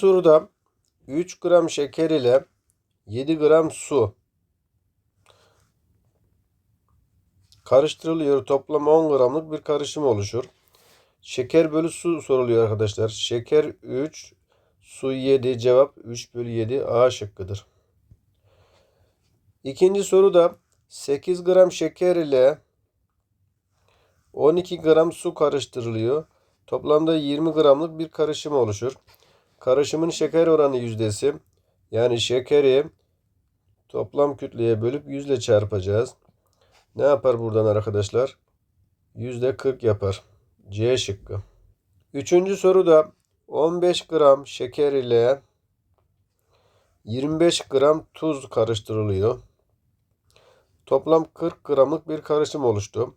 Soruda 3 gram şeker ile 7 gram su karıştırılıyor. Toplam 10 gramlık bir karışım oluşur. Şeker bölü su soruluyor arkadaşlar. Şeker 3, su 7. Cevap 3 bölü 7 A şıkkıdır. İkinci soruda 8 gram şeker ile 12 gram su karıştırılıyor. Toplamda 20 gramlık bir karışım oluşur. Karışımın şeker oranı yüzdesi yani şekeri toplam kütleye bölüp yüzle çarpacağız. Ne yapar buradan arkadaşlar? Yüzde 40 yapar. C şıkkı. Üçüncü soruda 15 gram şeker ile 25 gram tuz karıştırılıyor. Toplam 40 gramlık bir karışım oluştu.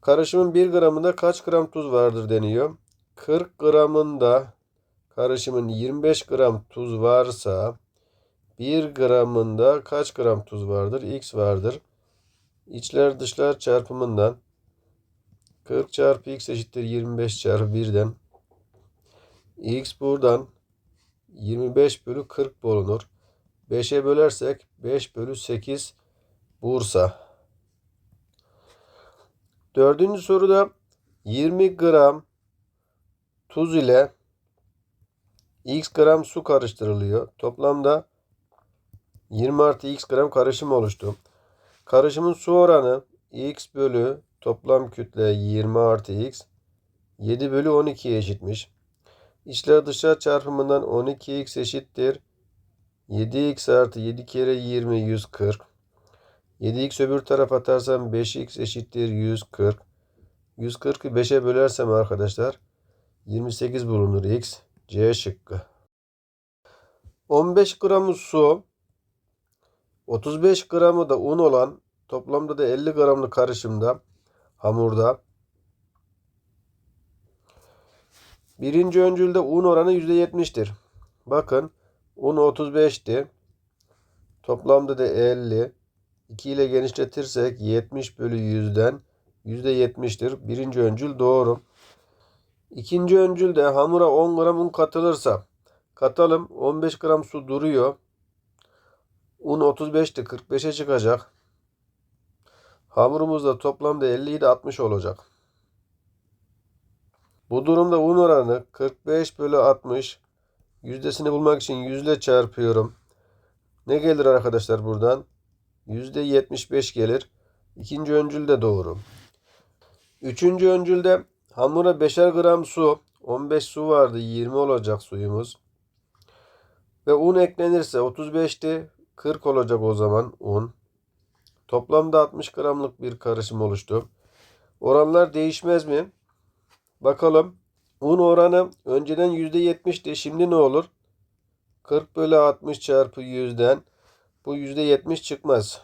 Karışımın 1 gramında kaç gram tuz vardır deniyor. 40 gramında karışımın 25 gram tuz varsa 1 gramında kaç gram tuz vardır? X vardır. İçler dışlar çarpımından 40 çarpı x eşittir 25 çarpı 1'den x buradan 25 bölü 40 bulunur. 5'e bölersek 5 bölü 8 Bursa. Dördüncü soruda 20 gram tuz ile x gram su karıştırılıyor. Toplamda 20 artı x gram karışım oluştu. Karışımın su oranı x bölü toplam kütle 20 artı x 7 bölü 12'ye eşitmiş. İçler dışlar çarpımından 12x eşittir. 7x artı 7 kere 20 140. 7x öbür tarafa atarsam 5x eşittir 140. 140'ı 5'e bölersem arkadaşlar 28 bulunur x. C şıkkı. 15 gramı su 35 gramı da un olan toplamda da 50 gramlık karışımda hamurda birinci öncülde un oranı %70'tir. Bakın un 35'ti. Toplamda da 50. 2 ile genişletirsek 70 bölü 100'den %70'tir. Birinci öncül doğru. İkinci öncülde hamura 10 gram un katılırsa katalım 15 gram su duruyor. Un 35'ti 45'e çıkacak. Hamurumuzda toplamda 50 ile 60 olacak. Bu durumda un oranı 45 bölü 60. Yüzdesini bulmak için yüzle çarpıyorum. Ne gelir arkadaşlar buradan? %75 gelir. İkinci öncül de doğru. Üçüncü öncülde hamura 5'er gram su. 15 su vardı. 20 olacak suyumuz. Ve un eklenirse 35'ti. 40 olacak o zaman un. Toplamda 60 gramlık bir karışım oluştu. Oranlar değişmez mi? Bakalım. Un oranı önceden %70'ti. Şimdi ne olur? 40 bölü 60 çarpı 100'den bu %70 çıkmaz.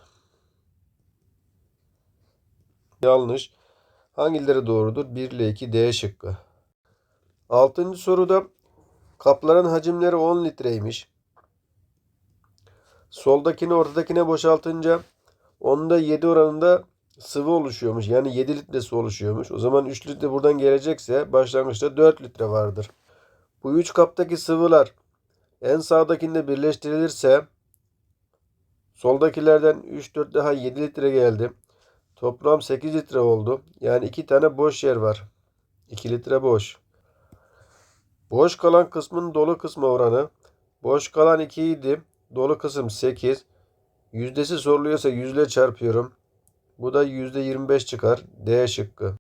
Yanlış. Hangileri doğrudur? 1 ile 2 D şıkkı. Altıncı soruda kapların hacimleri 10 litreymiş. Soldakini ortadakine boşaltınca onda 7 oranında sıvı oluşuyormuş. Yani 7 litre su oluşuyormuş. O zaman 3 litre buradan gelecekse başlangıçta 4 litre vardır. Bu 3 kaptaki sıvılar en sağdakinde birleştirilirse soldakilerden 3-4 daha 7 litre geldi. Toplam 8 litre oldu. Yani 2 tane boş yer var. 2 litre boş. Boş kalan kısmın dolu kısmı oranı. Boş kalan 2 idi. Dolu kısım 8. Yüzdesi soruluyorsa yüzle çarpıyorum. Bu da %25 çıkar. D şıkkı.